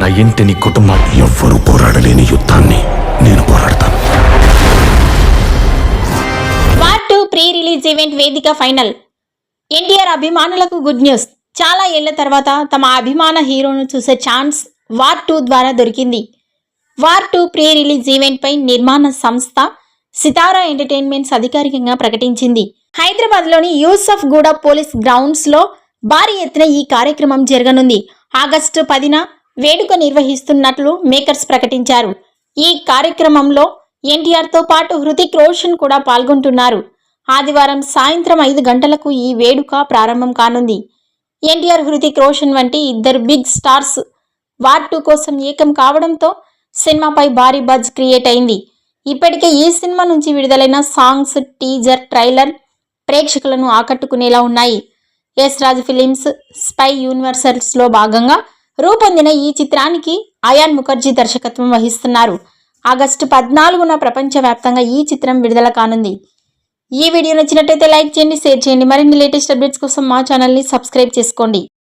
నా ఇంటిని కుటుంబాన్ని ఎవ్వరూ పోరాడలేని యుద్ధాన్ని నేను పోరాడతాను. War two pre release event వేదిక ఫైనల్. ఎన్టీఆర్ అభిమానులకు గుడ్ న్యూస్. చాలా ఏళ్ళ తర్వాత తమ అభిమాన హీరోను చూసే ఛాన్స్ వార్ టూ ద్వారా దొరికింది. War two pre release event పై నిర్మాణ సంస్థ సితారా ఎంటర్టైన్మెంట్స్ అధికారికంగా ప్రకటించింది. హైదరాబాద్లోని యూసఫ్ గూడ పోలీస్ గ్రౌండ్స్లో భారీ ఎత్తున ఈ కార్యక్రమం జరగనుంది. ఆగస్టు పదిన వేడుక నిర్వహిస్తున్నట్లు మేకర్స్ ప్రకటించారు. ఈ కార్యక్రమంలో ఎన్టీఆర్తో పాటు హృతిక్ రోషన్ కూడా పాల్గొంటున్నారు. ఆదివారం సాయంత్రం ఐదు గంటలకు ఈ వేడుక ప్రారంభం కానుంది. ఎన్టీఆర్ హృతిక్ రోషన్ వంటి ఇద్దరు బిగ్ స్టార్స్ వార్ టూ కోసం ఏకం కావడంతో సినిమాపై భారీ బజ్ క్రియేట్ అయింది. ఇప్పటికే ఈ సినిమా నుంచి విడుదలైన సాంగ్స్ టీజర్ ట్రైలర్ ప్రేక్షకులను ఆకట్టుకునేలా ఉన్నాయి. ఎస్ రాజ్ ఫిలిమ్స్ స్పై యూనివర్సల్స్లో భాగంగా రూపొందిన ఈ చిత్రానికి అయాన్ ముఖర్జీ దర్శకత్వం వహిస్తున్నారు. ఆగస్టు పద్నాలుగున ప్రపంచవ్యాప్తంగా ఈ చిత్రం విడుదల కానుంది. ఈ వీడియో నచ్చినట్టయితే లైక్ చేయండి షేర్ చేయండి. మరిన్ని లేటెస్ట్ అప్డేట్స్ కోసం మా ఛానల్ని సబ్స్క్రైబ్ చేసుకోండి.